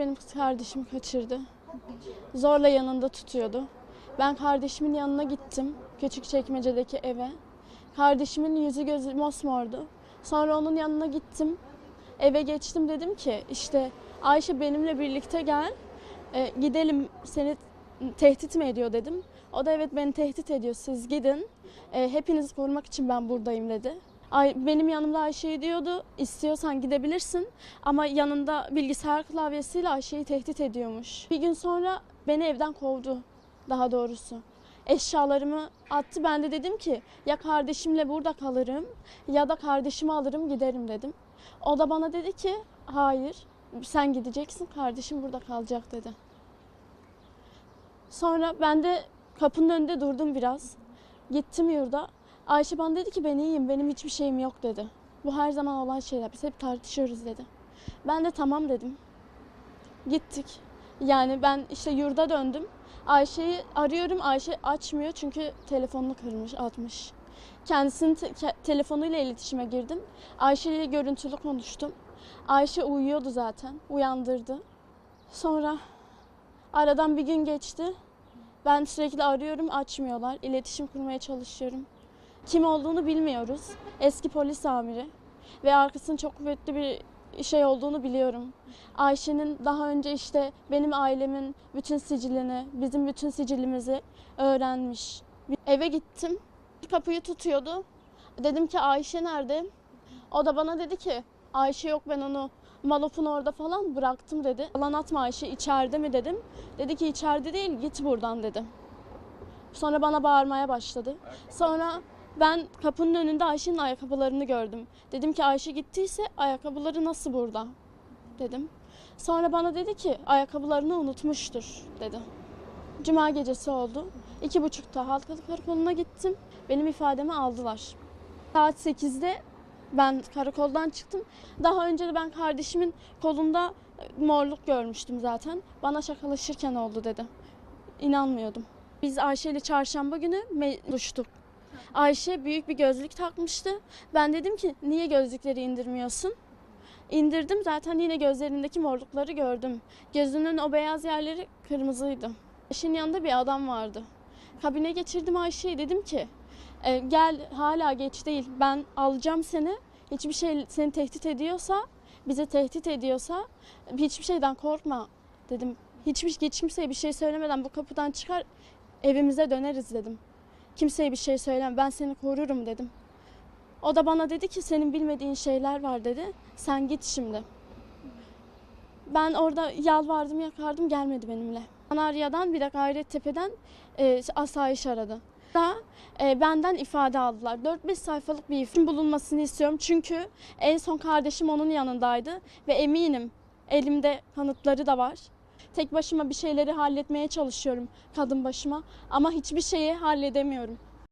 Benim kız kardeşimi kaçırdı. Zorla yanında tutuyordu. Ben kardeşimin yanına gittim. Küçükçekmece'deki eve. Kardeşimin yüzü gözü mosmordu. Sonra onun yanına gittim. Eve geçtim dedim ki işte Ayşe benimle birlikte gel. E, gidelim seni tehdit mi ediyor dedim. O da evet beni tehdit ediyor siz gidin. E, hepinizi korumak için ben buradayım dedi. Ay, benim yanımda Ayşe'yi diyordu istiyorsan gidebilirsin ama yanında bilgisayar klavyesiyle Ayşe'yi tehdit ediyormuş. Bir gün sonra beni evden kovdu daha doğrusu. Eşyalarımı attı ben de dedim ki ya kardeşimle burada kalırım ya da kardeşimi alırım giderim dedim. O da bana dedi ki hayır sen gideceksin kardeşim burada kalacak dedi. Sonra ben de kapının önünde durdum biraz. Gittim yurda. Ayşe bana dedi ki ben iyiyim benim hiçbir şeyim yok dedi. Bu her zaman olan şeyler biz hep tartışıyoruz dedi. Ben de tamam dedim. Gittik. Yani ben işte yurda döndüm. Ayşe'yi arıyorum. Ayşe açmıyor çünkü telefonunu kırmış, atmış. Kendisinin te- ke- telefonuyla iletişime girdim. Ayşe ile görüntülü konuştum. Ayşe uyuyordu zaten. Uyandırdı. Sonra aradan bir gün geçti. Ben sürekli arıyorum, açmıyorlar. İletişim kurmaya çalışıyorum. Kim olduğunu bilmiyoruz. Eski polis amiri ve arkasının çok kuvvetli bir şey olduğunu biliyorum. Ayşe'nin daha önce işte benim ailemin bütün sicilini, bizim bütün sicilimizi öğrenmiş. Eve gittim. Kapıyı tutuyordu. Dedim ki Ayşe nerede? O da bana dedi ki Ayşe yok ben onu Malop'un orada falan bıraktım dedi. Alan atma Ayşe içeride mi dedim. Dedi ki içeride değil git buradan dedi. Sonra bana bağırmaya başladı. Sonra ben kapının önünde Ayşe'nin ayakkabılarını gördüm. Dedim ki Ayşe gittiyse ayakkabıları nasıl burada? Dedim. Sonra bana dedi ki ayakkabılarını unutmuştur dedi. Cuma gecesi oldu. İki buçukta Halkalı Karakolu'na gittim. Benim ifademi aldılar. Saat 8'de ben karakoldan çıktım. Daha önce de ben kardeşimin kolunda morluk görmüştüm zaten. Bana şakalaşırken oldu dedi. İnanmıyordum. Biz Ayşe ile çarşamba günü buluştuk. Ayşe büyük bir gözlük takmıştı. Ben dedim ki niye gözlükleri indirmiyorsun? İndirdim zaten yine gözlerindeki morlukları gördüm. Gözünün o beyaz yerleri kırmızıydı. Ayşe'nin yanında bir adam vardı. Kabine geçirdim Ayşe'yi dedim ki "E, gel hala geç değil ben alacağım seni. Hiçbir şey seni tehdit ediyorsa, bizi tehdit ediyorsa hiçbir şeyden korkma dedim. Hiçbir hiç kimseye bir şey söylemeden bu kapıdan çıkar evimize döneriz dedim. Kimseye bir şey söyleme ben seni korurum dedim. O da bana dedi ki senin bilmediğin şeyler var dedi. Sen git şimdi. Ben orada yalvardım yakardım gelmedi benimle. Anarya'dan bir de Gayrettepe'den e, asayiş aradı. Da e, benden ifade aldılar. 4-5 sayfalık bir ifade bulunmasını istiyorum. Çünkü en son kardeşim onun yanındaydı ve eminim elimde kanıtları da var. Tek başıma bir şeyleri halletmeye çalışıyorum kadın başıma ama hiçbir şeyi halledemiyorum.